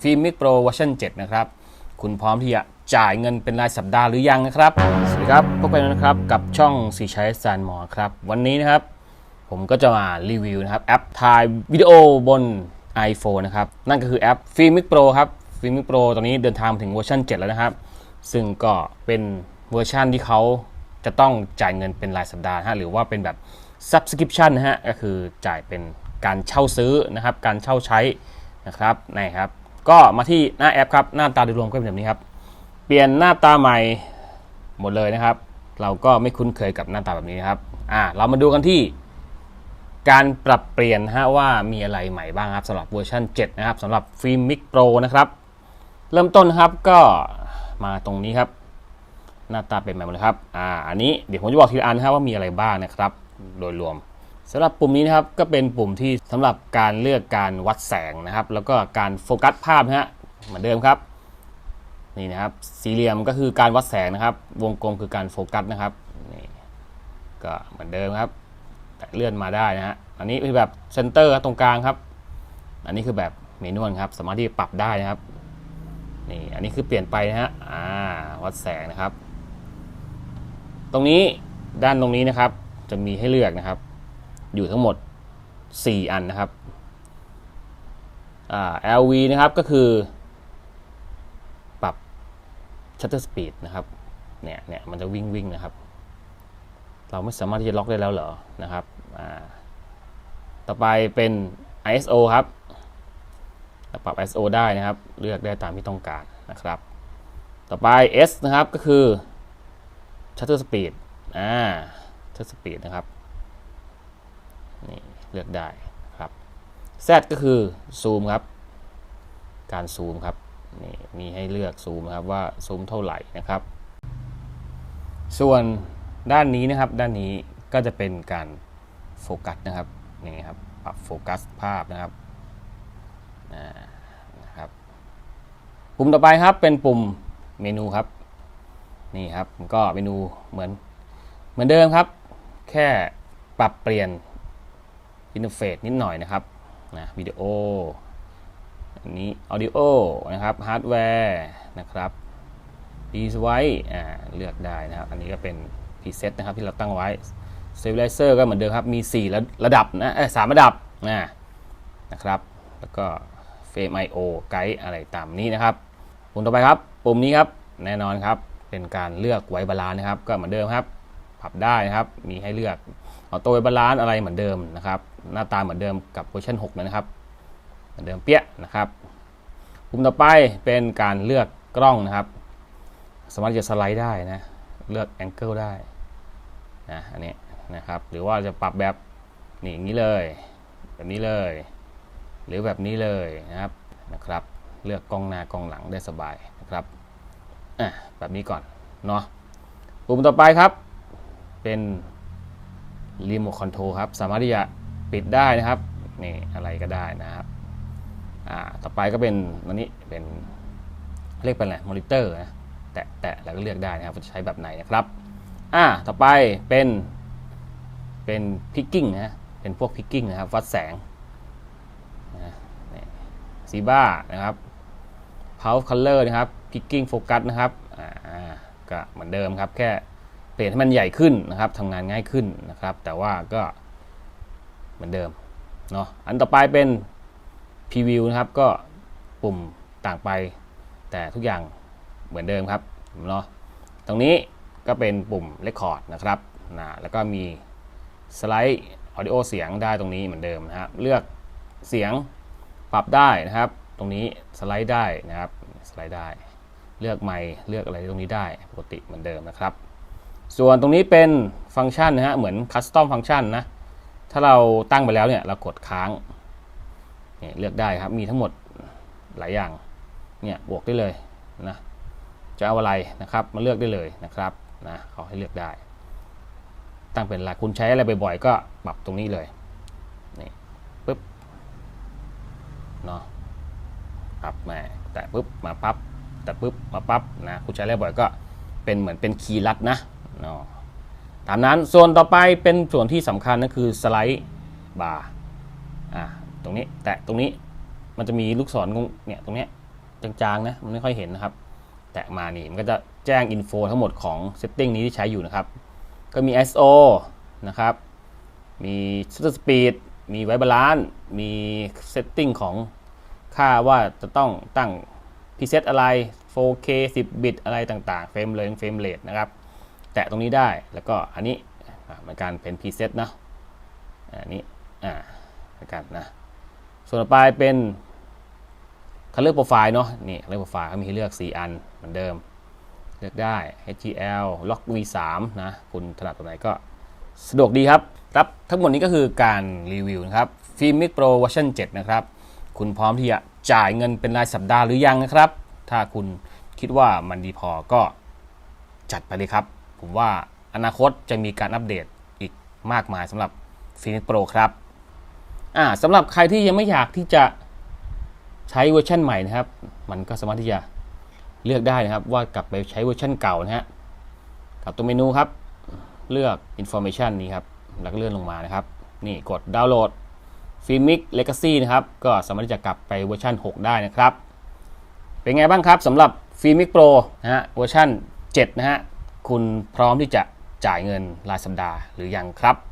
ฟิล์มมิกโปรเวอร์ชัน7นะครับ คุณพร้อมที่จะจ่ายเงินเป็นรายสัปดาห์หรือยังนะครับ สวัสดีครับพบกันนะครับกับช่องสีชัยสานหมอครับ วันนี้นะครับ ผมก็จะมารีวิวนะครับแอปถ่ายวิดีโอบน iPhone นะครับ นั่นก็คือแอป Filmic Pro ครับ Filmic Pro ตอนนี้เดินทางถึงเวอร์ชัน7 แล้วนะครับ ซึ่งก็เป็นเวอร์ชันที่เขาจะต้องจ่ายเงินเป็นรายสัปดาห์นะฮะหรือว่าเป็นแบบ subscription นะฮะก็คือจ่ายเป็นการเช่าซื้อนะครับ การเช่าใช้นะครับนี่ครับ ก็มาที่หน้าแอปครับหน้าตาโดยรวมก็เป็นแบบนี้ครับ เปลี่ยนหน้าตาใหม่หมดเลยนะครับ เราก็ไม่คุ้นเคยกับหน้าตาแบบนี้นะครับอ่าเรามาดูกันที่ การปรับเปลี่ยนฮะว่ามีอะไรใหม่บ้างครับสำหรับเวอร์ชัน7 นะครับสำหรับฟิล์มมิกโปรนะครับ เริ่มต้นครับก็มาตรงนี้ครับ หน้าตาเป็นแบบนี้ครับอ่าอันนี้เดี๋ยวผมจะบอกทีละอันนะครับว่ามีอะไรบ้างนะครับ โดยรวม สำหรับปุ่มนี้นะครับก็เป็นปุ่มที่สำหรับการเลือกการวัดแสงนะครับ แล้วก็การโฟกัสภาพนะฮะเหมือนเดิมครับนี่นะครับสี่เหลี่ยมก็คือการวัดแสงนะครับ วงกลมคือการโฟกัสนะครับนี่ก็เหมือนเดิมครับ แต่เลื่อนมาได้นะฮะอันนี้คือแบบเซนเตอร์ตรงกลางครับ อันนี้คือแบบเมนวลครับสามารถที่ปรับได้นะครับนี่อันนี้คือเปลี่ยนไปนะฮะอ่าวัดแสงนะครับ ตรงนี้ด้านตรงนี้นะครับจะมีให้เลือกนะครับ อยู่ทั้งหมด 4 อันนะครับ LV นะครับก็คือ ปรับ shutter speed นะครับ เนี่ยเนี่ยมันจะวิ่งวิ่งนะครับ เราไม่สามารถที่จะล็อกได้แล้วเหรอ นะครับ ต่อไปเป็น ISO ครับปรับ ISO ได้นะครับ เลือกได้ตามที่ต้องการนะครับ ต่อไป S นะครับก็คือ shutter speed อ่า shutter speed นะครับ นี่เลือกได้ครับ Z ก็คือ zoom ครับ การซูมครับนี่มีให้เลือกซูมครับว่าซูมเท่าไหร่นะครับ ส่วนด้านนี้นะครับด้านนี้ก็จะเป็นการโฟกัสนะครับนี่ครับปรับโฟกัสภาพนะครับนะครับ ปุ่มต่อไปครับเป็นปุ่มเมนูครับนี่ครับก็เมนูเหมือนเหมือนเดิมครับ แค่ปรับเปลี่ยน อินเทอร์เฟซนิดหน่อยนะครับนะวิดีโออันนี้ audio นะครับฮาร์ดแวร์นะครับดีไว้อ่าเลือกได้นะครับ อันนี้ก็เป็น preset นะครับที่เราตั้งไว้ stabilizer ก็เหมือนเดิมครับ มี 4 ระระดับนะเออสามระดับนะนะครับ แล้วก็ frame IO ไกด์อะไรตามนี้นะครับ ปุ่มต่อไปครับ ปุ่มนี้ครับ แน่นอนครับ เป็นการเลือกไว้บาลานนะครับ ก็เหมือนเดิมครับ ปรับได้นะครับ มีให้เลือก ออโต้ไว้บาลานอะไรเหมือนเดิมนะครับ หน้าตาเหมือนเดิมกับเวอร์ชัน6นะครับ เหมือนเดิมเปี้ยนะครับปุ่มต่อไปเป็นการเลือกกล้องนะครับ สามารถจะสไลด์ได้นะ เลือกแองเกิลได้นะอันนี้นะครับ หรือว่าจะปรับแบบนี่อย่างนี้เลย แบบนี้เลย หรือแบบนี้เลยนะครับนะครับ เลือกกล้องหน้ากล้องหลังได้สบายนะครับอะแบบนี้ก่อนเนาะปุ่มต่อไปครับ เป็น รีโมทคอนโทรลครับ สามารถที่จะปิดได้นะครับนี่อะไรก็ได้นะครับอ่าต่อไปก็เป็นอันนี้เป็นเรียกเป็นอะไรมอนิเตอร์นะแตะแตะแล้วก็เลือกได้นะครับจะใช้แบบไหนนะครับอ่าต่อไปเป็นเป็นพิกกิ้งนะเป็นพวกพิกกิ้งนะครับวัดแสงนะนี่ซีบ้านะครับ Power Color นะครับ Picking Focus นะครับอ่าก็เหมือนเดิมครับแค่ ลี่ยนให้มันใหญ่ขึ้นนะครับทำงานง่ายขึ้นนะครับ แต่ว่าก็เหมือนเดิมเนาะอันต่อไปเป็น Preview นะครับ ก็ปุ่มต่างไป แต่ทุกอย่างเหมือนเดิมครับเนาะตรงนี้ก็เป็นปุ่ม Record นะครับนะแล้วก็มีสไลด์ Audio เสียงได้ตรงนี้เหมือนเดิมนะครับเลือกเสียงปรับได้นะครับ ตรงนี้สไลด์ได้นะครับสไลด์ได้ เลือกไมค์เลือกอะไรตรงนี้ได้ปกติเหมือนเดิมนะครับ ส่วนตรงนี้เป็นฟังก์ชันนะฮะเหมือนคัสตอมฟังก์ชันนะ ถ้าเราตั้งไปแล้วเนี่ยเรากดค้างเนี่ยเลือกได้ครับมีทั้งหมดหลายอย่างเนี่ยบวกได้เลยนะจะเอาอะไรนะครับมาเลือกได้เลยนะครับนะเขาให้เลือกได้ ตั้งเป็นหลักคุณใช้อะไรบ่อยๆก็ปรับตรงนี้เลยนี่ปึ๊บเนาะปรับมาแต่ปึ๊บมาปั๊บแต่ปึ๊บมาปั๊บนะคุณใช้อะไรบ่อยก็เป็นเหมือนเป็นคีย์ลัดนะ เนาะตามนั้นส่วนต่อไปเป็นส่วนที่สำคัญก็คือสไลด์บาร์อ่าตรงนี้แตะตรงนี้มันจะมีลูกศรงงเนี่ยตรงเนี้ยจางๆนะมันไม่ค่อยเห็นนะครับ แตะมานี่มันก็จะแจ้งอินโฟทั้งหมดของเซตติ้งนี้ที่ใช้อยู่นะครับ ก็มี ISO นะครับ มี shutter speed มี white balance มีเซตติ้งของค่าว่าจะต้องตั้ง preset อะไร 4K 10 บิตอะไรต่างๆ เฟรมเลยเฟรมเรทนะครับ แตะตรงนี้ได้แล้วก็อันนี้เหมือนกันเป็น preset นะอันนี้อ่าเหมือนกันนะส่วนต่อไปเป็น color profile เนาะนี่ color profile เขามีให้เลือก 4 อันเหมือนเดิม เลือกได้ HTL Log V3 นะคุณถนัดตัวไหนก็สะดวกดีครับครับทั้งหมดนี้ก็คือการรีวิวนะครับ Filmic Pro Version 7นะครับ คุณพร้อมที่จะจ่ายเงินเป็นรายสัปดาห์หรือยังนะครับ ถ้าคุณคิดว่ามันดีพอก็จัดไปเลยครับ ผมว่าอนาคตจะมีการอัปเดตอีกมากมายสำหรับ Filmic Pro ครับอ่าสำหรับใครที่ยังไม่อยากที่จะใช้เวอร์ชันใหม่นะครับ มันก็สามารถที่จะเลือกได้นะครับ ว่ากลับไปใช้เวอร์ชันเก่านะฮะกับตัวเมนูครับ เลือก Information นี้ครับ แล้วก็เลื่อนลงมานะครับ นี่กดดาวน์โหลด Filmic Legacy นะครับ ก็สามารถที่จะกลับไปเวอร์ชัน6 ได้นะครับ เป็นไงบ้างครับสำหรับ Filmic Pro นะฮะเวอร์ชัน7 นะฮะ คุณพร้อมที่จะจ่ายเงินรายสัปดาห์หรือยังครับ